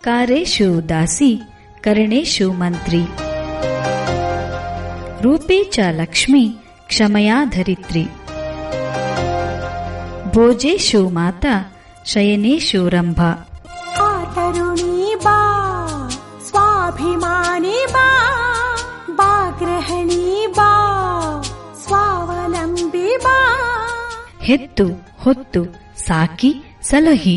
ಕಾರೇಶು ದಾಸಿ ಕರಣೇಶು ಮಂತ್ರಿ ರೂಪೇ ಚ ಲಕ್ಷ್ಮಿ ಕ್ಷಮಯಾ ಧರಿತ್ರಿ ಭೋಜೇಶು ಮಾತಾ ಶಯನೇಶು ರಂಭಾ तरुणी बा स्वाभिमानी बा बा गृहिणी बा स्वावलम्बी बा ಹೆತ್ತು ಹೊತ್ತು ಸಾಕಿ ಸಲಹಿ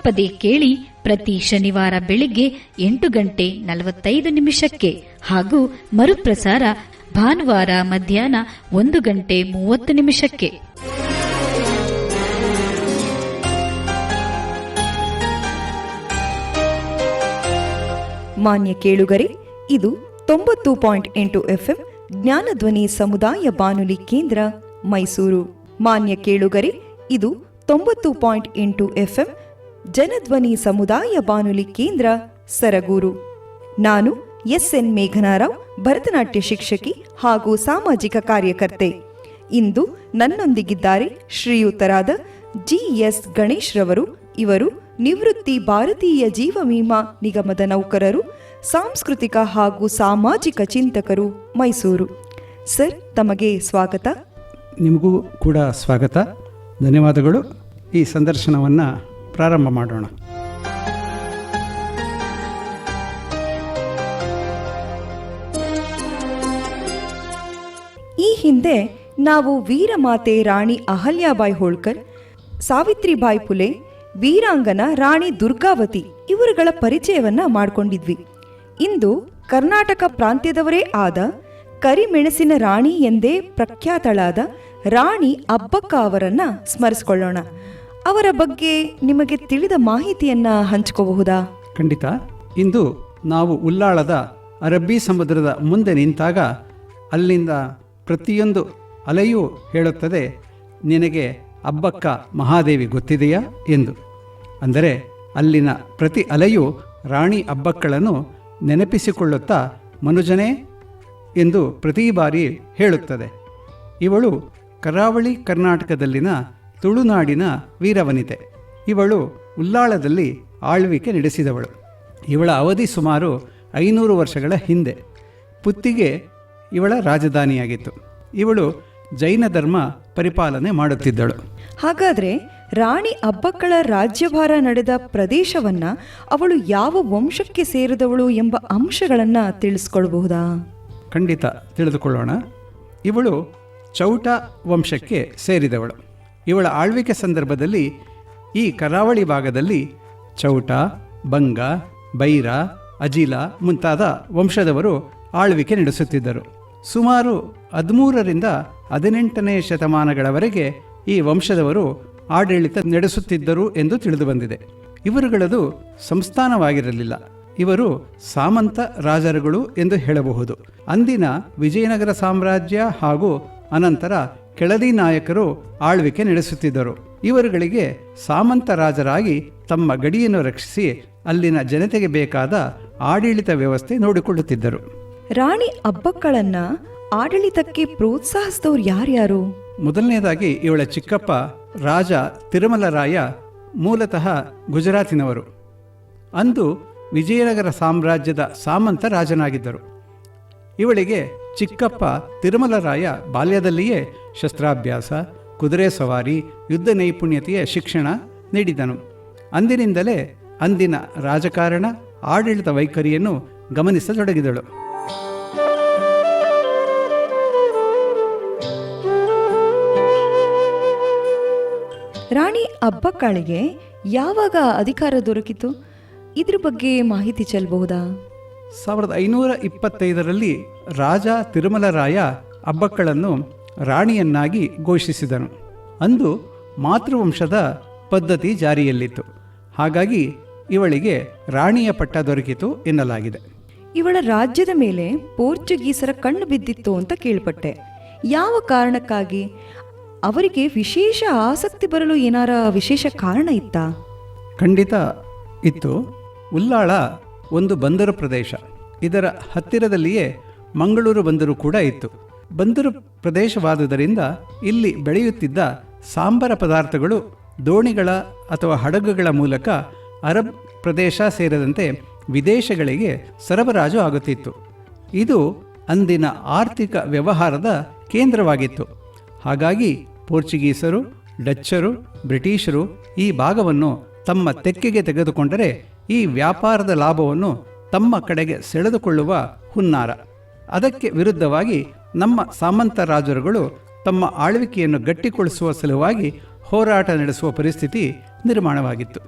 ತಪ್ಪದೆ ಕೇಳಿ ಪ್ರತಿ ಶನಿವಾರ ಬೆಳಿಗ್ಗೆ ಎಂಟು ಗಂಟೆ ನಲವತ್ತೈದು ನಿಮಿಷಕ್ಕೆ ಹಾಗೂ ಮರುಪ್ರಸಾರ ಭಾನುವಾರ ಮಧ್ಯಾಹ್ನ ಒಂದು ಗಂಟೆ ಮೂವತ್ತು ನಿಮಿಷಕ್ಕೆ. ಮಾನ್ಯ ಕೇಳುಗರೆ, ಇದು ತೊಂಬತ್ತು ಪಾಯಿಂಟ್ ಎಂಟು ಎಫ್ಎಂ ಜ್ಞಾನಧ್ವನಿ ಸಮುದಾಯ ಬಾನುಲಿ ಕೇಂದ್ರ, ಮೈಸೂರು. ಮಾನ್ಯ ಕೇಳುಗರೆ, ಇದು ತೊಂಬತ್ತು ಪಾಯಿಂಟ್ ಎಂಟು ಎಫ್ಎಂ ಜನಧ್ವನಿ ಸಮುದಾಯ ಬಾನುಲಿ ಕೇಂದ್ರ, ಸರಗೂರು. ನಾನು ಎಸ್ ಎನ್ ಮೇಘನಾರಾವ್, ಭರತನಾಟ್ಯ ಶಿಕ್ಷಕಿ ಹಾಗೂ ಸಾಮಾಜಿಕ ಕಾರ್ಯಕರ್ತೆ. ಇಂದು ನನ್ನೊಂದಿಗಿದ್ದಾರೆ ಶ್ರೀಯುತರಾದ ಜಿಎಸ್ ಗಣೇಶ್ ರವರು. ಇವರು ನಿವೃತ್ತಿ ಭಾರತೀಯ ಜೀವ ವಿಮಾ ನಿಗಮದ ನೌಕರರು, ಸಾಂಸ್ಕೃತಿಕ ಹಾಗೂ ಸಾಮಾಜಿಕ ಚಿಂತಕರು ಮೈಸೂರು. ಸರ್, ತಮಗೆ ಸ್ವಾಗತ. ನಿಮಗೂ ಕೂಡ ಸ್ವಾಗತ. ಧನ್ಯವಾದಗಳು. ಈ ಸಂದರ್ಶನವನ್ನು ಪ್ರಾರಂಭ ಮಾಡೋಣ. ಈ ಹಿಂದೆ ನಾವು ವೀರಮಾತೆ ರಾಣಿ ಅಹಲ್ಯಾಬಾಯಿ ಹೋಳ್ಕರ್, ಸಾವಿತ್ರಿಬಾಯಿ ಪುಲೆ, ವೀರಾಂಗನ ರಾಣಿ ದುರ್ಗಾವತಿ ಇವರುಗಳ ಪರಿಚಯವನ್ನ ಮಾಡಿಕೊಂಡಿದ್ವಿ. ಇಂದು ಕರ್ನಾಟಕ ಪ್ರಾಂತ್ಯದವರೇ ಆದ ಕರಿಮೆಣಸಿನ ರಾಣಿ ಎಂದೇ ಪ್ರಖ್ಯಾತಳಾದ ರಾಣಿ ಅಬ್ಬಕ್ಕ ಅವರನ್ನ ಸ್ಮರಿಸಿಕೊಳ್ಳೋಣ. ಅವರ ಬಗ್ಗೆ ನಿಮಗೆ ತಿಳಿದ ಮಾಹಿತಿಯನ್ನ ಹಂಚಿಕೋಬಹುದಾ? ಖಂಡಿತ. ಇಂದು ನಾವು ಉಲ್ಲಾಳದ ಅರಬ್ಬಿ ಸಮುದ್ರದ ಮುಂದೆ ನಿಂತಾಗ ಅಲ್ಲಿಂದ ಪ್ರತಿಯೊಂದು ಅಲೆಯೂ ಹೇಳುತ್ತದೆ, ನಿನಗೆ ಅಬ್ಬಕ್ಕ ಮಹಾದೇವಿ ಗೊತ್ತಿದೆಯಾ? ಎಂದು. ಅಂದರೆ ಅಲ್ಲಿನ ಪ್ರತಿ ಅಲೆಯು ರಾಣಿ ಅಬ್ಬಕ್ಕಳನ್ನು ನೆನಪಿಸಿಕೊಳ್ಳುತ್ತಾ, ಮನುಜನೇ ಎಂದು ಪ್ರತಿ ಬಾರಿ ಹೇಳುತ್ತದೆ. ಇವಳು ಕರಾವಳಿ ಕರ್ನಾಟಕದಲ್ಲಿನ ತುಳುನಾಡಿನ ವೀರವನಿತೆ. ಇವಳು ಉಲ್ಲಾಳದಲ್ಲಿ ಆಳ್ವಿಕೆ ನಡೆಸಿದವಳು. ಇವಳ ಅವಧಿ ಸುಮಾರು ಐನೂರು ವರ್ಷಗಳ ಹಿಂದೆ. ಪುತ್ತಿಗೆ ಇವಳ ರಾಜಧಾನಿಯಾಗಿತ್ತು. ಇವಳು ಜೈನ ಧರ್ಮ ಪರಿಪಾಲನೆ ಮಾಡುತ್ತಿದ್ದಳು. ಹಾಗಾದರೆ ರಾಣಿ ಅಬ್ಬಕ್ಕಳ ರಾಜ್ಯಭಾರ ನಡೆದ ಪ್ರದೇಶವನ್ನು ಅವಳು ಯಾವ ವಂಶಕ್ಕೆ ಸೇರಿದವಳು ಎಂಬ ಅಂಶಗಳನ್ನು ತಿಳಿಸ್ಕೊಳ್ಬಹುದಾ? ಖಂಡಿತ ತಿಳಿದುಕೊಳ್ಳೋಣ. ಇವಳು ಚೌಟ ವಂಶಕ್ಕೆ ಸೇರಿದವಳು. ಇವಳ ಆಳ್ವಿಕೆ ಸಂದರ್ಭದಲ್ಲಿ ಈ ಕರಾವಳಿ ಭಾಗದಲ್ಲಿ ಚೌಟ, ಬಂಗ, ಬೈರ, ಅಜಿಲ ಮುಂತಾದ ವಂಶದವರು ಆಳ್ವಿಕೆ ನಡೆಸುತ್ತಿದ್ದರು. ಸುಮಾರು ಹದಿಮೂರರಿಂದ ಹದಿನೆಂಟನೇ ಶತಮಾನಗಳವರೆಗೆ ಈ ವಂಶದವರು ಆಡಳಿತ ನಡೆಸುತ್ತಿದ್ದರು ಎಂದು ತಿಳಿದುಬಂದಿದೆ ಇವರುಗಳದು ಸಂಸ್ಥಾನವಾಗಿರಲಿಲ್ಲ. ಇವರು ಸಾಮಂತ ರಾಜರುಗಳು ಎಂದು ಹೇಳಬಹುದು. ಅಂದಿನ ವಿಜಯನಗರ ಸಾಮ್ರಾಜ್ಯ ಹಾಗೂ ಅನಂತರ ಕೆಳದಿ ನಾಯಕರು ಆಳ್ವಿಕೆ ನಡೆಸುತ್ತಿದ್ದರು. ಇವರುಗಳಿಗೆ ಸಾಮಂತ ರಾಜರಾಗಿ ತಮ್ಮ ಗಡಿಯನ್ನು ರಕ್ಷಿಸಿ ಅಲ್ಲಿನ ಜನತೆಗೆ ಬೇಕಾದ ಆಡಳಿತ ವ್ಯವಸ್ಥೆ ನೋಡಿಕೊಳ್ಳುತ್ತಿದ್ದರು. ರಾಣಿ ಅಬ್ಬಕ್ಕಳನ್ನ ಆಡಳಿತಕ್ಕೆ ಪ್ರೋತ್ಸಾಹಿಸಿದವ್ರು ಯಾರ್ಯಾರು? ಮೊದಲನೇದಾಗಿ ಇವಳ ಚಿಕ್ಕಪ್ಪ ರಾಜ ತಿರುಮಲರಾಯ ಮೂಲತಃ ಗುಜರಾತಿನವರು. ಅಂದು ವಿಜಯನಗರ ಸಾಮ್ರಾಜ್ಯದ ಸಾಮಂತ ರಾಜನಾಗಿದ್ದರು. ಇವಳಿಗೆ ಚಿಕ್ಕಪ್ಪ ತಿರುಮಲರಾಯ ಬಾಲ್ಯದಲ್ಲಿಯೇ ಶಸ್ತ್ರಾಭ್ಯಾಸ ಕುದುರೆ ಸವಾರಿ ಯುದ್ಧ ನೈಪುಣ್ಯತೆಯ ಶಿಕ್ಷಣ ನೀಡಿದನು. ಅಂದಿನಿಂದಲೇ ಅಂದಿನ ರಾಜಕಾರಣ ಆಡಳಿತ ವೈಖರಿಯನ್ನು ಗಮನಿಸತೊಡಗಿದಳು. ರಾಣಿ ಅಬ್ಬಕ್ಕಾಳಿಗೆ ಯಾವಾಗ ಅಧಿಕಾರ ದೊರಕಿತು? ಇದ್ರ ಬಗ್ಗೆ ಮಾಹಿತಿ ಚೆಲ್ಲಬಹುದಾ ಸಾವಿರದ ಐನೂರ ಇಪ್ಪತ್ತೈದರಲ್ಲಿ ರಾಜ ತಿರುಮಲರಾಯ ಅಬ್ಬಕ್ಕಳನ್ನು ರಾಣಿಯನ್ನಾಗಿ ಘೋಷಿಸಿದನು. ಅಂದು ಮಾತೃವಂಶದ ಪದ್ಧತಿ ಜಾರಿಯಲ್ಲಿತ್ತು. ಹಾಗಾಗಿ ಇವಳಿಗೆ ರಾಣಿಯ ಪಟ್ಟ ದೊರಕಿತು ಎನ್ನಲಾಗಿದೆ. ಇವಳ ರಾಜ್ಯದ ಮೇಲೆ ಪೋರ್ಚುಗೀಸರ ಕಣ್ಣು ಬಿದ್ದಿತ್ತು ಅಂತ ಕೇಳ್ಪಟ್ಟೆ. ಯಾವ ಕಾರಣಕ್ಕಾಗಿ? ಅವರಿಗೆ ವಿಶೇಷ ಆಸಕ್ತಿ ಬರಲು ಏನಾರ ವಿಶೇಷ ಕಾರಣ ಇತ್ತಾ? ಖಂಡಿತ ಇತ್ತು. ಉಲ್ಲಾಳ ಒಂದು ಬಂದರು ಪ್ರದೇಶ. ಇದರ ಹತ್ತಿರದಲ್ಲಿಯೇ ಮಂಗಳೂರು ಬಂದರು ಕೂಡ ಇತ್ತು. ಬಂದರು ಪ್ರದೇಶವಾದುದರಿಂದ ಇಲ್ಲಿ ಬೆಳೆಯುತ್ತಿದ್ದ ಸಾಂಬಾರ ಪದಾರ್ಥಗಳು ದೋಣಿಗಳ ಅಥವಾ ಹಡಗುಗಳ ಮೂಲಕ ಅರಬ್ ಪ್ರದೇಶ ಸೇರಿದಂತೆ ವಿದೇಶಗಳಿಗೆ ಸರಬರಾಜು ಆಗುತ್ತಿತ್ತು. ಇದು ಅಂದಿನ ಆರ್ಥಿಕ ವ್ಯವಹಾರದ ಕೇಂದ್ರವಾಗಿತ್ತು. ಹಾಗಾಗಿ ಪೋರ್ಚುಗೀಸರು, ಡಚ್ಚರು, ಬ್ರಿಟಿಷರು ಈ ಭಾಗವನ್ನು ತಮ್ಮ ತೆಕ್ಕೆಗೆ ತೆಗೆದುಕೊಂಡರೆ ಈ ವ್ಯಾಪಾರದ ಲಾಭವನ್ನು ತಮ್ಮ ಕಡೆಗೆ ಸೆಳೆದುಕೊಳ್ಳುವ ಹುನ್ನಾರ. ಅದಕ್ಕೆ ವಿರುದ್ಧವಾಗಿ ನಮ್ಮ ಸಾಮಂತ ರಾಜರುಗಳು ತಮ್ಮ ಆಳ್ವಿಕೆಯನ್ನು ಗಟ್ಟಿಗೊಳಿಸುವ ಸಲುವಾಗಿ ಹೋರಾಟ ನಡೆಸುವ ಪರಿಸ್ಥಿತಿ ನಿರ್ಮಾಣವಾಗಿತ್ತು.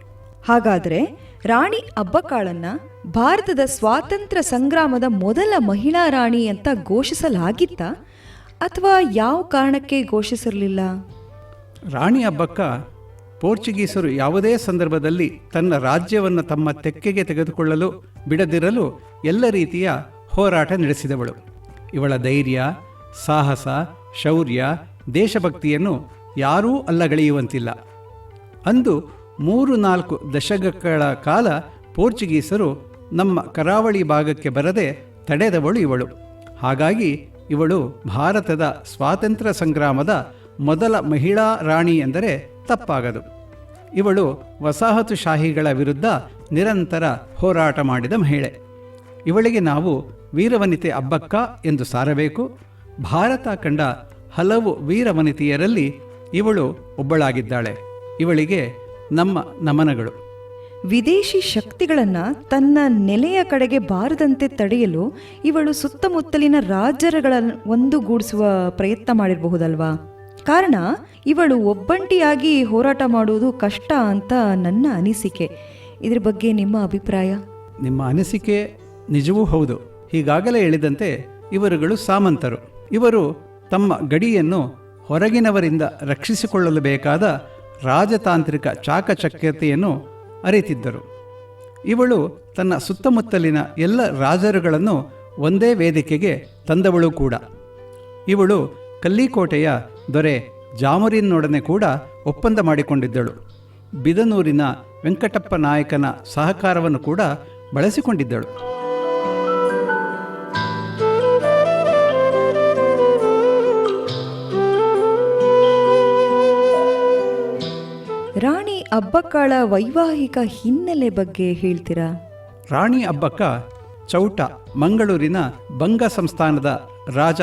ಹಾಗಾದರೆ ರಾಣಿ ಅಬ್ಬಕ್ಕಾಳನ್ನ ಭಾರತದ ಸ್ವಾತಂತ್ರ್ಯ ಸಂಗ್ರಾಮದ ಮೊದಲ ಮಹಿಳಾ ರಾಣಿ ಅಂತ ಘೋಷಿಸಲಾಗಿತ್ತ ಅಥವಾ ಯಾವ ಕಾರಣಕ್ಕೆ ಘೋಷಿಸಿರಲಿಲ್ಲ? ರಾಣಿ ಹಬ್ಬಕ್ಕ ಪೋರ್ಚುಗೀಸರು ಯಾವುದೇ ಸಂದರ್ಭದಲ್ಲಿ ತನ್ನ ರಾಜ್ಯವನ್ನು ತಮ್ಮ ತೆಕ್ಕೆಗೆ ತೆಗೆದುಕೊಳ್ಳಲು ಬಿಡದಿರಲು ಎಲ್ಲ ರೀತಿಯ ಹೋರಾಟ ನಡೆಸಿದವಳು. ಇವಳ ಧೈರ್ಯ, ಸಾಹಸ, ಶೌರ್ಯ, ದೇಶಭಕ್ತಿಯನ್ನು ಯಾರೂ ಅಲ್ಲಗಳೆಯುವಂತಿಲ್ಲ. ಅಂದು ಮೂರು ನಾಲ್ಕು ದಶಕಗಳ ಕಾಲ ಪೋರ್ಚುಗೀಸರು ನಮ್ಮ ಕರಾವಳಿ ಭಾಗಕ್ಕೆ ಬರದೆ ತಡೆದವಳು ಇವಳು. ಹಾಗಾಗಿ ಇವಳು ಭಾರತದ ಸ್ವಾತಂತ್ರ್ಯ ಸಂಗ್ರಾಮದ ಮೊದಲ ಮಹಿಳಾ ರಾಣಿ ಎಂದರೆ ತಪ್ಪಾಗದು. ಇವಳು ವಸಾಹತುಶಾಹಿಗಳ ವಿರುದ್ಧ ನಿರಂತರ ಹೋರಾಟ ಮಾಡಿದ ಮಹಿಳೆ. ಇವಳಿಗೆ ನಾವು ವೀರವನಿತೆ ಅಬ್ಬಕ್ಕ ಎಂದು ಸಾರಬೇಕು. ಭಾರತ ಕಂಡ ಹಲವು ವೀರವನಿತೆಯರಲ್ಲಿ ಇವಳು ಒಬ್ಬಳಾಗಿದ್ದಾಳೆ. ಇವಳಿಗೆ ನಮ್ಮ ನಮನಗಳು. ವಿದೇಶಿ ಶಕ್ತಿಗಳನ್ನ ತನ್ನ ನೆಲೆಯ ಕಡೆಗೆ ಬಾರದಂತೆ ತಡೆಯಲು ಇವಳು ಸುತ್ತಮುತ್ತಲಿನ ರಾಜರಗಳ ಒಂದುಗೂಡಿಸುವ ಪ್ರಯತ್ನ ಮಾಡಿರಬಹುದಲ್ವಾ? ಕಾರಣ ಇವಳು ಒಬ್ಬಂಟಿಯಾಗಿ ಹೋರಾಟ ಮಾಡುವುದು ಕಷ್ಟ ಅಂತ ನನ್ನ ಅನಿಸಿಕೆ. ಇದ್ರ ಬಗ್ಗೆ ನಿಮ್ಮ ಅಭಿಪ್ರಾಯ? ನಿಮ್ಮ ಅನಿಸಿಕೆ ನಿಜವೂ ಹೌದು. ಹೀಗಾಗಲೇ ಹೇಳಿದಂತೆ ಇವರುಗಳು ಸಾಮಂತರು. ಇವರು ತಮ್ಮ ಗಡಿಯನ್ನು ಹೊರಗಿನವರಿಂದ ರಕ್ಷಿಸಿಕೊಳ್ಳಲು ಬೇಕಾದ ರಾಜತಾಂತ್ರಿಕ ಚಾಕಚಕ್ಯತೆಯನ್ನು ಅರಿತಿದ್ದರು. ಇವಳು ತನ್ನ ಸುತ್ತಮುತ್ತಲಿನ ಎಲ್ಲ ರಾಜರುಗಳನ್ನು ಒಂದೇ ವೇದಿಕೆಗೆ ತಂದವಳು ಕೂಡ. ಇವಳು ಕಲ್ಲಿಕೋಟೆಯ ದೊರೆ ಜಾಮುರಿನೊಡನೆ ಕೂಡ ಒಪ್ಪಂದ ಮಾಡಿಕೊಂಡಿದ್ದಳು. ಬಿದನೂರಿನ ವೆಂಕಟಪ್ಪ ನಾಯಕನ ಸಹಕಾರವನ್ನು ಕೂಡ ಬಳಸಿಕೊಂಡಿದ್ದಳು. ರಾಣಿ ಅಬ್ಬಕ್ಕಳ ವೈವಾಹಿಕ ಹಿನ್ನೆಲೆ ಬಗ್ಗೆ ಹೇಳ್ತೀರಾ? ರಾಣಿ ಅಬ್ಬಕ್ಕ ಚೌಟ, ಮಂಗಳೂರಿನ ಬಂಗ ಸಂಸ್ಥಾನದ ರಾಜ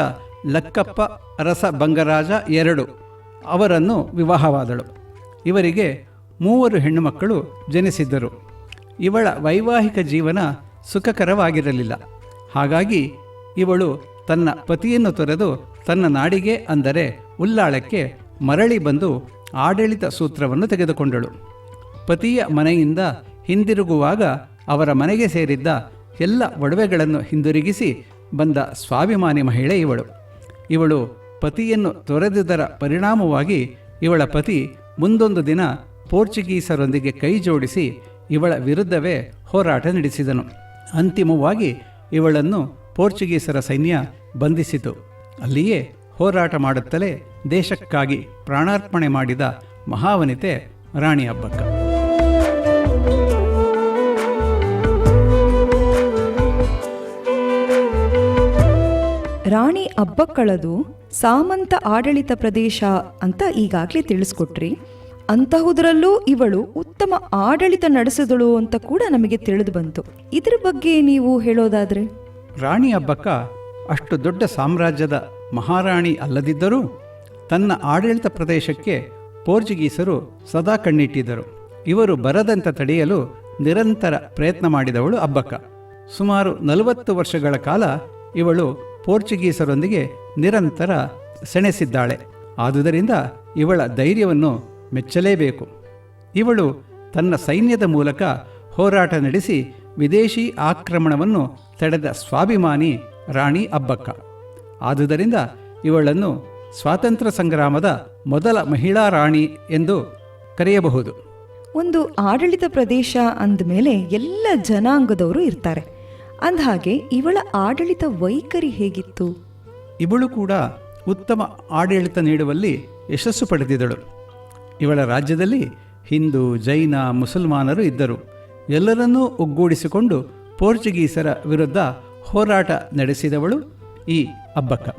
ಲಕ್ಕಪ್ಪ ಅರಸ ಬಂಗರಾಜ ಎರಡು ಅವರನ್ನು ವಿವಾಹವಾದಳು. ಇವರಿಗೆ ಮೂವರು ಹೆಣ್ಣುಮಕ್ಕಳು ಜನಿಸಿದ್ದರು. ಇವಳ ವೈವಾಹಿಕ ಜೀವನ ಸುಖಕರವಾಗಿರಲಿಲ್ಲ. ಹಾಗಾಗಿ ಇವಳು ತನ್ನ ಪತಿಯನ್ನು ತೊರೆದು ತನ್ನ ನಾಡಿಗೆ ಅಂದರೆ ಉಲ್ಲಾಳಕ್ಕೆ ಮರಳಿ ಬಂದು ಆಡಳಿತ ಸೂತ್ರವನ್ನು ತೆಗೆದುಕೊಂಡಳು. ಪತಿಯ ಮನೆಯಿಂದ ಹಿಂದಿರುಗುವಾಗ ಅವರ ಮನೆಗೆ ಸೇರಿದ್ದ ಎಲ್ಲ ಒಡವೆಗಳನ್ನು ಹಿಂದಿರುಗಿಸಿ ಬಂದ ಸ್ವಾಭಿಮಾನಿ ಮಹಿಳೆ ಇವಳು. ಇವಳು ಪತಿಯನ್ನು ತೊರೆದುದರ ಪರಿಣಾಮವಾಗಿ ಇವಳ ಪತಿ ಮುಂದೊಂದು ದಿನ ಪೋರ್ಚುಗೀಸರೊಂದಿಗೆ ಕೈ ಜೋಡಿಸಿ ಇವಳ ವಿರುದ್ಧವೇ ಹೋರಾಟ ನಡೆಸಿದನು. ಅಂತಿಮವಾಗಿ ಇವಳನ್ನು ಪೋರ್ಚುಗೀಸರ ಸೈನ್ಯ ಬಂಧಿಸಿತು. ಅಲ್ಲಿಯೇ ಹೋರಾಟ ಮಾಡುತ್ತಲೇ ದೇಶಕ್ಕಾಗಿ ಪ್ರಾಣಾರ್ಪಣೆ ಮಾಡಿದ ಮಹಾವನಿತೆ ರಾಣಿ ಹಬ್ಬಕ್ಕ. ರಾಣಿ ಅಬ್ಬಕ್ಕಳದು ಸಾಮಂತ ಆಡಳಿತ ಪ್ರದೇಶ ಅಂತ ಈಗಾಗಲೇ ತಿಳಿಸ್ಕೊಟ್ರಿ. ಅಂತಹುದರಲ್ಲೂ ಇವಳು ಉತ್ತಮ ಆಡಳಿತ ನಡೆಸಿದಳು ಅಂತ ಕೂಡ ನಮಗೆ ತಿಳಿದು ಬಂತು. ಇದರ ಬಗ್ಗೆ ನೀವು ಹೇಳೋದಾದ್ರೆ? ರಾಣಿ ಹಬ್ಬಕ್ಕ ಅಷ್ಟು ದೊಡ್ಡ ಸಾಮ್ರಾಜ್ಯದ ಮಹಾರಾಣಿ ಅಲ್ಲದಿದ್ದರೂ ತನ್ನ ಆಡಳಿತ ಪ್ರದೇಶಕ್ಕೆ ಪೋರ್ಚುಗೀಸರು ಸದಾ ಕಣ್ಣಿಟ್ಟಿದ್ದರು. ಇವರು ಬರದಂತೆ ತಡೆಯಲು ನಿರಂತರ ಪ್ರಯತ್ನ ಮಾಡಿದವಳು ಅಬ್ಬಕ್ಕ. ಸುಮಾರು ನಲವತ್ತು ವರ್ಷಗಳ ಕಾಲ ಇವಳು ಪೋರ್ಚುಗೀಸರೊಂದಿಗೆ ನಿರಂತರ ಸೆಣೆಸಿದ್ದಾಳೆ. ಆದುದರಿಂದ ಇವಳ ಧೈರ್ಯವನ್ನು ಮೆಚ್ಚಲೇಬೇಕು. ಇವಳು ತನ್ನ ಸೈನ್ಯದ ಮೂಲಕ ಹೋರಾಟ ನಡೆಸಿ ವಿದೇಶಿ ಆಕ್ರಮಣವನ್ನು ತಡೆದ ಸ್ವಾಭಿಮಾನಿ ರಾಣಿ ಅಬ್ಬಕ್ಕ. ಆದುದರಿಂದ ಇವಳನ್ನು ಸ್ವಾತಂತ್ರ್ಯ ಸಂಗ್ರಾಮದ ಮೊದಲ ಮಹಿಳಾ ರಾಣಿ ಎಂದು ಕರೆಯಬಹುದು. ಒಂದು ಆಡಳಿತ ಪ್ರದೇಶ ಅಂದಮೇಲೆ ಎಲ್ಲ ಜನಾಂಗದವರು ಇರ್ತಾರೆ. ಅಂದಹಾಗೆ ಇವಳ ಆಡಳಿತ ವೈಖರಿ ಹೇಗಿತ್ತು? ಇವಳು ಕೂಡ ಉತ್ತಮ ಆಡಳಿತ ನೀಡುವಲ್ಲಿ ಯಶಸ್ಸು ಪಡೆದಿದ್ದಳು. ಇವಳ ರಾಜ್ಯದಲ್ಲಿ ಹಿಂದೂ ಜೈನ ಮುಸಲ್ಮಾನರು ಇದ್ದರು. ಎಲ್ಲರನ್ನೂ ಒಗ್ಗೂಡಿಸಿಕೊಂಡು ಪೋರ್ಚುಗೀಸರ ವಿರುದ್ಧ ಹೋರಾಟ ನಡೆಸಿದವಳು ಈ ಅಬ್ಬಕ್ಕ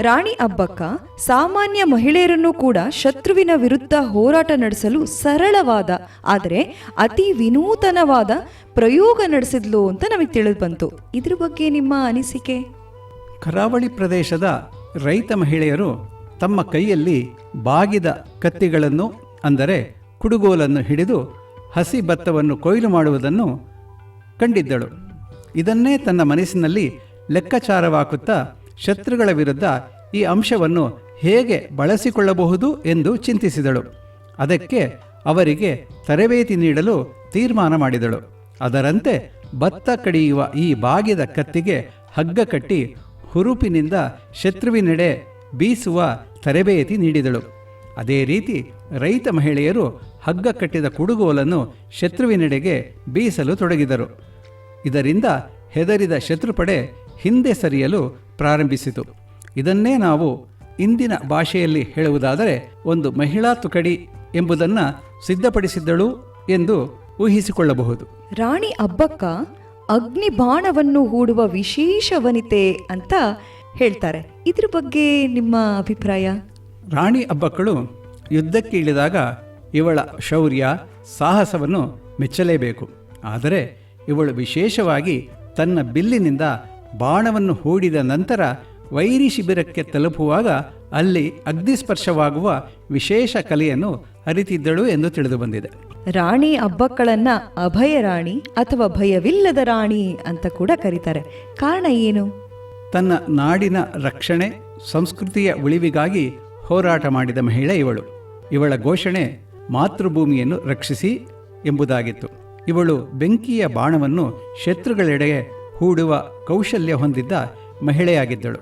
ರಾಣಿ ಅಬ್ಬಕ್ಕ ಸಾಮಾನ್ಯ ಮಹಿಳೆಯರನ್ನು ಕೂಡ ಶತ್ರುವಿನ ವಿರುದ್ಧ ಹೋರಾಟ ನಡೆಸಲು ಸರಳವಾದ ಆದರೆ ಅತಿ ವಿನೂತನವಾದ ಪ್ರಯೋಗ ನಡೆಸಿದ್ಲು ಅಂತ ನಮಗೆ ತಿಳಿದು ಬಂತು. ಇದ್ರ ಬಗ್ಗೆ ನಿಮ್ಮ ಅನಿಸಿಕೆ? ಕರಾವಳಿ ಪ್ರದೇಶದ ರೈತ ಮಹಿಳೆಯರು ತಮ್ಮ ಕೈಯಲ್ಲಿ ಬಾಗಿದ ಕತ್ತಿಗಳನ್ನು ಅಂದರೆ ಕುಡುಗೋಲನ್ನು ಹಿಡಿದು ಹಸಿ ಭತ್ತವನ್ನು ಕೊಯ್ಲು ಮಾಡುವುದನ್ನು ಕಂಡಿದ್ದಳು. ಇದನ್ನೇ ತನ್ನ ಮನಸ್ಸಿನಲ್ಲಿ ಲೆಕ್ಕಾಚಾರವಾಕುತ್ತಾ ಶತ್ರುಗಳ ವಿರುದ್ಧ ಈ ಅಂಶವನ್ನು ಹೇಗೆ ಬಳಸಿಕೊಳ್ಳಬಹುದು ಎಂದು ಚಿಂತಿಸಿದಳು. ಅದಕ್ಕೆ ಅವರಿಗೆ ತರಬೇತಿ ನೀಡಲು ತೀರ್ಮಾನ ಮಾಡಿದಳು. ಅದರಂತೆ ಭತ್ತ ಕಡಿಯುವ ಈ ಬಾಗಿದ ಕತ್ತಿಗೆ ಹಗ್ಗ ಕಟ್ಟಿ ಹುರುಪಿನಿಂದ ಶತ್ರುವಿನೆಡೆ ಬೀಸುವ ತರಬೇತಿ ನೀಡಿದಳು. ಅದೇ ರೀತಿ ರೈತ ಮಹಿಳೆಯರು ಹಗ್ಗ ಕಟ್ಟಿದ ಕುಡುಗೋಲನ್ನು ಶತ್ರುವಿನೆಡೆಗೆ ಬೀಸಲು ತೊಡಗಿದರು. ಇದರಿಂದ ಹೆದರಿದ ಶತ್ರುಪಡೆ ಹಿಂದೆ ಸರಿಯಲು ಪ್ರಾರಂಭಿಸಿತು. ಇದನ್ನೇ ನಾವು ಇಂದಿನ ಭಾಷೆಯಲ್ಲಿ ಹೇಳುವುದಾದರೆ ಒಂದು ಮಹಿಳಾ ತುಕಡಿ ಎಂಬುದನ್ನು ಸಿದ್ಧಪಡಿಸಿದ್ದಳು ಎಂದು ಊಹಿಸಿಕೊಳ್ಳಬಹುದು. ರಾಣಿ ಅಬ್ಬಕ್ಕ ಅಗ್ನಿ ಬಾಣವನ್ನು ಹೂಡುವ ವಿಶೇಷ ವನಿತೆ ಅಂತ ಹೇಳ್ತಾರೆ. ಇದ್ರ ಬಗ್ಗೆ ನಿಮ್ಮ ಅಭಿಪ್ರಾಯ? ರಾಣಿ ಅಬ್ಬಕ್ಕಳು ಯುದ್ಧಕ್ಕೆ ಇಳಿದಾಗ ಇವಳ ಶೌರ್ಯ ಸಾಹಸವನ್ನು ಮೆಚ್ಚಲೇಬೇಕು. ಆದರೆ ಇವಳು ವಿಶೇಷವಾಗಿ ತನ್ನ ಬಿಲ್ಲಿನಿಂದ ಬಾಣವನ್ನು ಹೂಡಿದ ನಂತರ ವೈರಿ ಶಿಬಿರಕ್ಕೆ ತಲುಪುವಾಗ ಅಲ್ಲಿ ಅಗ್ನಿಸ್ಪರ್ಶವಾಗುವ ವಿಶೇಷ ಕಲೆಯನ್ನು ಅರಿತಿದ್ದಳು ಎಂದು ತಿಳಿದು ಬಂದಿದೆ ರಾಣಿ ಅಬ್ಬಕ್ಕಳನ್ನ ಅಭಯ ರಾಣಿ ಅಥವಾ ಭಯವಿಲ್ಲದ ರಾಣಿ ಅಂತ ಕೂಡ ಕರೀತಾರೆ. ಕಾರಣ ಏನು? ತನ್ನ ನಾಡಿನ ರಕ್ಷಣೆ ಸಂಸ್ಕೃತಿಯ ಉಳಿವಿಗಾಗಿ ಹೋರಾಟ ಮಾಡಿದ ಮಹಿಳೆ ಇವಳು. ಇವಳ ಘೋಷಣೆ ಮಾತೃಭೂಮಿಯನ್ನು ರಕ್ಷಿಸಿ ಎಂಬುದಾಗಿತ್ತು. ಇವಳು ಬೆಂಕಿಯ ಬಾಣವನ್ನು ಶತ್ರುಗಳೆಡೆಗೆ ಹೂಡುವ ಕೌಶಲ್ಯ ಹೊಂದಿದ್ದ ಮಹಿಳೆಯಾಗಿದ್ದಳು.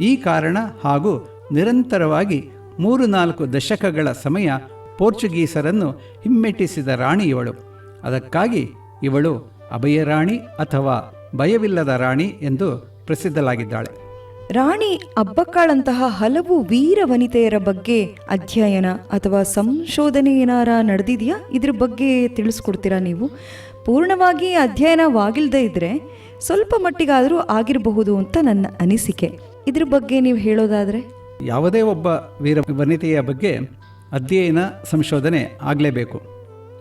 ಈ ಕಾರಣ ಹಾಗೂ ನಿರಂತರವಾಗಿ ಮೂರು ನಾಲ್ಕು ದಶಕಗಳ ಸಮಯ ಪೋರ್ಚುಗೀಸರನ್ನು ಹಿಮ್ಮೆಟ್ಟಿಸಿದ ರಾಣಿ ಇವಳು. ಅದಕ್ಕಾಗಿ ಇವಳು ಅಭಯರಾಣಿ ಅಥವಾ ಭಯವಿಲ್ಲದ ರಾಣಿ ಎಂದು ಪ್ರಸಿದ್ಧಲಾಗಿದ್ದಾಳೆ ರಾಣಿ ಅಬ್ಬಕ್ಕಳಂತಹ ಹಲವು ವೀರ ವನಿತೆಯರ ಬಗ್ಗೆ ಅಧ್ಯಯನ ಅಥವಾ ಸಂಶೋಧನೆ ಏನಾರ ನಡೆದಿದೆಯಾ? ಇದ್ರ ಬಗ್ಗೆ ತಿಳಿಸ್ಕೊಡ್ತೀರಾ ನೀವು? ಪೂರ್ಣವಾಗಿ ಅಧ್ಯಯನವಾಗಿಲ್ಲದೆ ಇದ್ರೆ ಸ್ವಲ್ಪ ಮಟ್ಟಿಗಾದರೂ ಆಗಿರಬಹುದು ಅಂತ ನನ್ನ ಅನಿಸಿಕೆ. ಇದ್ರ ಬಗ್ಗೆ ನೀವು ಹೇಳೋದಾದರೆ? ಯಾವುದೇ ಒಬ್ಬ ವೀರ ವನಿತೆಯ ಬಗ್ಗೆ ಅಧ್ಯಯನ, ಸಂಶೋಧನೆ ಆಗಲೇಬೇಕು.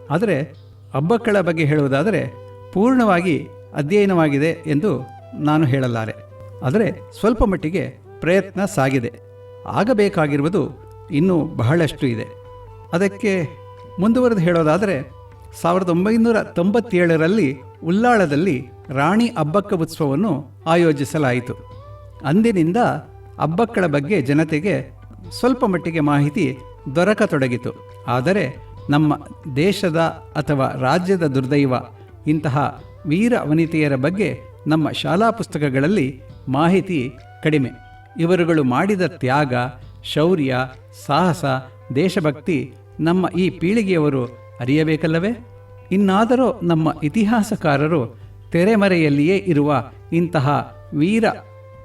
ಆದರೆ ಹಬ್ಬಕ್ಕಳ ಬಗ್ಗೆ ಹೇಳುವುದಾದರೆ ಪೂರ್ಣವಾಗಿ ಅಧ್ಯಯನವಾಗಿದೆ ಎಂದು ನಾನು ಹೇಳಲಾರೆ. ಆದರೆ ಸ್ವಲ್ಪ ಮಟ್ಟಿಗೆ ಪ್ರಯತ್ನ ಸಾಗಿದೆ. ಆಗಬೇಕಾಗಿರುವುದು ಇನ್ನೂ ಬಹಳಷ್ಟು ಇದೆ. ಅದಕ್ಕೆ ಮುಂದುವರೆದು ಹೇಳೋದಾದರೆ, ಸಾವಿರದ ಒಂಬೈನೂರ ತೊಂಬತ್ತೇಳರಲ್ಲಿ ಉಲ್ಲಾಳದಲ್ಲಿ ರಾಣಿ ಅಬ್ಬಕ್ಕ ಉತ್ಸವವನ್ನು ಆಯೋಜಿಸಲಾಯಿತು. ಅಂದಿನಿಂದ ಅಬ್ಬಕ್ಕಳ ಬಗ್ಗೆ ಜನತೆಗೆ ಸ್ವಲ್ಪ ಮಟ್ಟಿಗೆ ಮಾಹಿತಿ ದೊರಕತೊಡಗಿತು. ಆದರೆ ನಮ್ಮ ದೇಶದ ಅಥವಾ ರಾಜ್ಯದ ದುರ್ದೈವ ಇಂತಹ ವೀರ ವನಿತೆಯರ ಬಗ್ಗೆ ನಮ್ಮ ಶಾಲಾ ಪುಸ್ತಕಗಳಲ್ಲಿ ಮಾಹಿತಿ ಕಡಿಮೆ. ಇವರುಗಳು ಮಾಡಿದ ತ್ಯಾಗ, ಶೌರ್ಯ, ಸಾಹಸ, ದೇಶಭಕ್ತಿ ನಮ್ಮ ಈ ಪೀಳಿಗೆಯವರು ಅರಿಯಬೇಕಲ್ಲವೇ? ಇನ್ನಾದರೂ ನಮ್ಮ ಇತಿಹಾಸಕಾರರು ತೆರೆಮರೆಯಲ್ಲಿಯೇ ಇರುವ ಇಂತಹ ವೀರ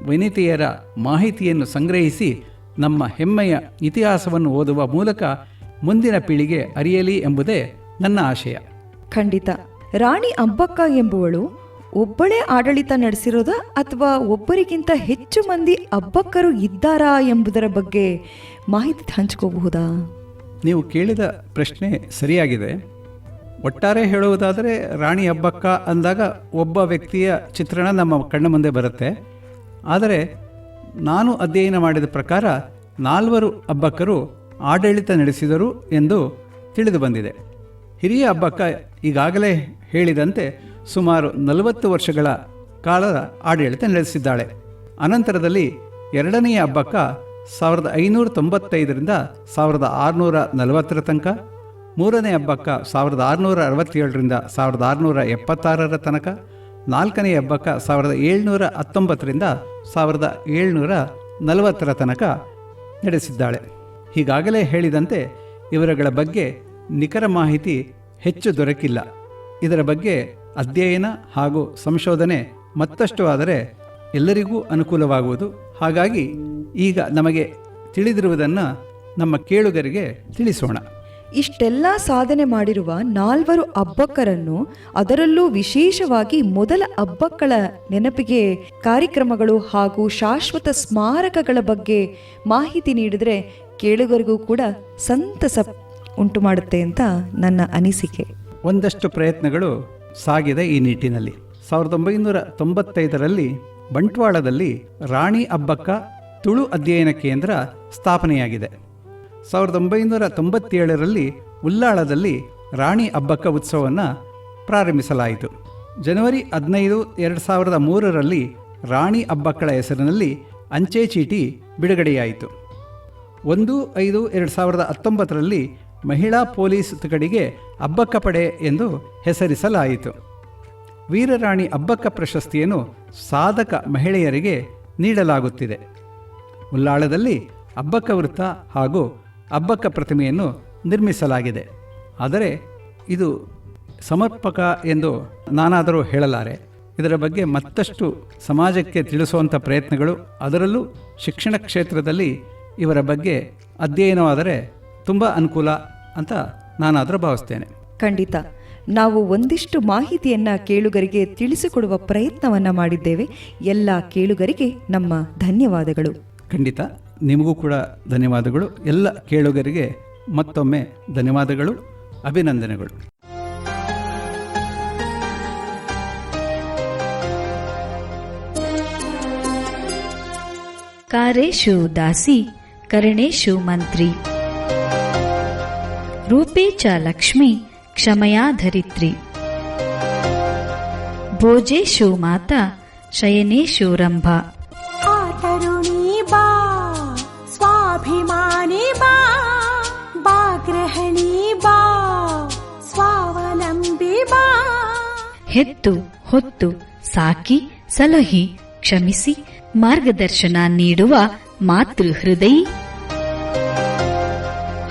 ವನಿತೆಯರ ಮಾಹಿತಿಯನ್ನು ಸಂಗ್ರಹಿಸಿ ನಮ್ಮ ಹೆಮ್ಮೆಯ ಇತಿಹಾಸವನ್ನು ಓದುವ ಮೂಲಕ ಮುಂದಿನ ಪೀಳಿಗೆ ಅರಿಯಲಿ ಎಂಬುದೇ ನನ್ನ ಆಶಯ. ಖಂಡಿತ. ರಾಣಿ ಅಬ್ಬಕ್ಕ ಎಂಬುವಳು ಒಬ್ಬಳೇ ಆಡಳಿತ ನಡೆಸಿರೋದ ಅಥವಾ ಒಬ್ಬರಿಗಿಂತ ಹೆಚ್ಚು ಮಂದಿ ಅಬ್ಬಕ್ಕರು ಇದ್ದಾರಾ ಎಂಬುದರ ಬಗ್ಗೆ ಮಾಹಿತಿ ಹಂಚ್ಕೋಬಹುದಾ? ನೀವು ಕೇಳಿದ ಪ್ರಶ್ನೆ ಸರಿಯಾಗಿದೆ. ಒಟ್ಟಾರೆ ಹೇಳುವುದಾದರೆ, ರಾಣಿ ಹಬ್ಬಕ್ಕ ಅಂದಾಗ ಒಬ್ಬ ವ್ಯಕ್ತಿಯ ಚಿತ್ರಣ ನಮ್ಮ ಕಣ್ಣ ಮುಂದೆ ಬರುತ್ತೆ. ಆದರೆ, ನಾನು ಅಧ್ಯಯನ ಮಾಡಿದ ಪ್ರಕಾರ ನಾಲ್ವರು ಹಬ್ಬಕ್ಕರು ಆಡಳಿತ ನಡೆಸಿದರು ಎಂದು ತಿಳಿದು ಬಂದಿದೆ. ಹಿರಿಯ ಹಬ್ಬಕ್ಕ ಈಗಾಗಲೇ ಹೇಳಿದಂತೆ ಸುಮಾರು ನಲವತ್ತು ವರ್ಷಗಳ ಕಾಲದ ಆಡಳಿತ ನಡೆಸಿದ್ದಾಳೆ. ಅನಂತರದಲ್ಲಿ ಎರಡನೆಯ ಹಬ್ಬಕ್ಕ ಸಾವಿರದ ಐನೂರ ತೊಂಬತ್ತೈದರಿಂದ ಸಾವಿರದ ಆರುನೂರ ನಲವತ್ತರ ತನಕ, ಮೂರನೇ ಹಬ್ಬಕ್ಕ ಸಾವಿರದ ಆರುನೂರ ಅರವತ್ತೇಳರಿಂದ ಸಾವಿರದ ಆರುನೂರ ಎಪ್ಪತ್ತಾರರ ತನಕ, ನಾಲ್ಕನೇ ಹಬ್ಬಕ್ಕ ಸಾವಿರದ ಏಳ್ನೂರ ಹತ್ತೊಂಬತ್ತರಿಂದ ಸಾವಿರದ ಏಳ್ನೂರ ನಲವತ್ತರ ತನಕ ನಡೆಸಿದ್ದಾಳೆ. ಹೀಗಾಗಲೇ ಹೇಳಿದಂತೆ ಇವರುಗಳ ಬಗ್ಗೆ ನಿಖರ ಮಾಹಿತಿ ಹೆಚ್ಚು ದೊರಕಿಲ್ಲ. ಇದರ ಬಗ್ಗೆ ಅಧ್ಯಯನ ಹಾಗೂ ಸಂಶೋಧನೆ ಮತ್ತಷ್ಟು ಆದರೆ ಎಲ್ಲರಿಗೂ ಅನುಕೂಲವಾಗುವುದು. ಹಾಗಾಗಿ ಈಗ ನಮಗೆ ತಿಳಿದಿರುವುದನ್ನು ನಮ್ಮ ಕೇಳುಗರಿಗೆ ತಿಳಿಸೋಣ. ಇಷ್ಟೆಲ್ಲ ಸಾಧನೆ ಮಾಡಿರುವ ನಾಲ್ವರು ಅಬ್ಬಕ್ಕರನ್ನು ಅದರಲ್ಲೂ ವಿಶೇಷವಾಗಿ ಮೊದಲ ಅಬ್ಬಕ್ಕಳ ನೆನಪಿಗೆ ಕಾರ್ಯಕ್ರಮಗಳು ಹಾಗೂ ಶಾಶ್ವತ ಸ್ಮಾರಕಗಳ ಬಗ್ಗೆ ಮಾಹಿತಿ ನೀಡಿದರೆ ಕೇಳುಗರಿಗೂ ಕೂಡ ಸಂತಸ ಉಂಟು ಮಾಡುತ್ತೆ ಅಂತ ನನ್ನ ಅನಿಸಿಕೆ. ಒಂದಷ್ಟು ಪ್ರಯತ್ನಗಳು ಸಾಗಿದೆ ಈ ನಿಟ್ಟಿನಲ್ಲಿ. ಸಾವಿರದ ಒಂಬೈನೂರ ತೊಂಬತ್ತೈದರಲ್ಲಿ ಬಂಟ್ವಾಳದಲ್ಲಿ ರಾಣಿ ಅಬ್ಬಕ್ಕ ತುಳು ಅಧ್ಯಯನ ಕೇಂದ್ರ ಸ್ಥಾಪನೆಯಾಗಿದೆ. ಸಾವಿರದ ಒಂಬೈನೂರ ತೊಂಬತ್ತೇಳರಲ್ಲಿ ಉಲ್ಲಾಳದಲ್ಲಿ ರಾಣಿ ಅಬ್ಬಕ್ಕ ಉತ್ಸವವನ್ನು ಪ್ರಾರಂಭಿಸಲಾಯಿತು. ಜನವರಿ ಹದಿನೈದು ಎರಡು ಸಾವಿರದ ಮೂರರಲ್ಲಿ ರಾಣಿ ಅಬ್ಬಕ್ಕಳ ಹೆಸರಿನಲ್ಲಿ ಅಂಚೆ ಚೀಟಿ ಬಿಡುಗಡೆಯಾಯಿತು. ಒಂದು ಐದು ಎರಡು ಸಾವಿರದ ಹತ್ತೊಂಬತ್ತರಲ್ಲಿ ಮಹಿಳಾ ಪೊಲೀಸ್ ತುಕಡಿಗೆ ಅಬ್ಬಕ್ಕ ಪಡೆ ಎಂದು ಹೆಸರಿಸಲಾಯಿತು. ವೀರರಾಣಿ ಅಬ್ಬಕ್ಕ ಪ್ರಶಸ್ತಿಯನ್ನು ಸಾಧಕ ಮಹಿಳೆಯರಿಗೆ ನೀಡಲಾಗುತ್ತಿದೆ. ಉಲ್ಲಾಳದಲ್ಲಿ ಅಬ್ಬಕ್ಕ ವೃತ್ತ ಹಾಗೂ ಅಬ್ಬಕ್ಕ ಪ್ರತಿಮೆಯನ್ನು ನಿರ್ಮಿಸಲಾಗಿದೆ. ಆದರೆ ಇದು ಸಮರ್ಪಕ ಎಂದು ನಾನಾದರೂ ಹೇಳಲಾರೆ. ಇದರ ಬಗ್ಗೆ ಮತ್ತಷ್ಟು ಸಮಾಜಕ್ಕೆ ತಿಳಿಸುವಂಥ ಪ್ರಯತ್ನಗಳು ಅದರಲ್ಲೂ ಶಿಕ್ಷಣ ಕ್ಷೇತ್ರದಲ್ಲಿ ಇವರ ಬಗ್ಗೆ ಅಧ್ಯಯನವಾದರೆ ತುಂಬ ಅನುಕೂಲ ಅಂತ ನಾನಾದರೂ ಭಾವಿಸ್ತೇನೆ. ಖಂಡಿತ. ನಾವು ಒಂದಿಷ್ಟು ಮಾಹಿತಿಯನ್ನು ಕೇಳುಗರಿಗೆ ತಿಳಿಸಿಕೊಡುವ ಪ್ರಯತ್ನವನ್ನು ಮಾಡಿದ್ದೇವೆ. ಎಲ್ಲ ಕೇಳುಗರಿಗೆ ನಮ್ಮ ಧನ್ಯವಾದಗಳು. ಖಂಡಿತ. ನಿಮಗೂ ಕೂಡ ಧನ್ಯವಾದಗಳು. ಎಲ್ಲ ಕೇಳುಗರಿಗೆ ಮತ್ತೊಮ್ಮೆ ಧನ್ಯವಾದಗಳು. ಅಭಿನಂದನೆಗಳು. ಕಾರೇಶು ದಾಸಿ ಕರಣೇಶು ಮಂತ್ರಿ. ರೂಪೇ ಚ ಲಕ್ಷ್ಮಿ ಕ್ಷಮಯಾ ಧರಿತ್ರಿ. ಭೋಜೇಶು ಮಾತಾ ಶಯನೇಶು ರಂಭಾ. ಬಾ ಸ್ವಾಭಿಮಾನಿ ಬಾ ಬಾ ಬಾ ಸ್ವಾವಲಂಬಿ ಬಾ. ಹೆತ್ತು ಹೊತ್ತು ಸಾಕಿ ಸಲಹಿ ಕ್ಷಮಿಸಿ ಮಾರ್ಗದರ್ಶನ ನೀಡುವ ಮಾತೃ ಹೃದಯಿ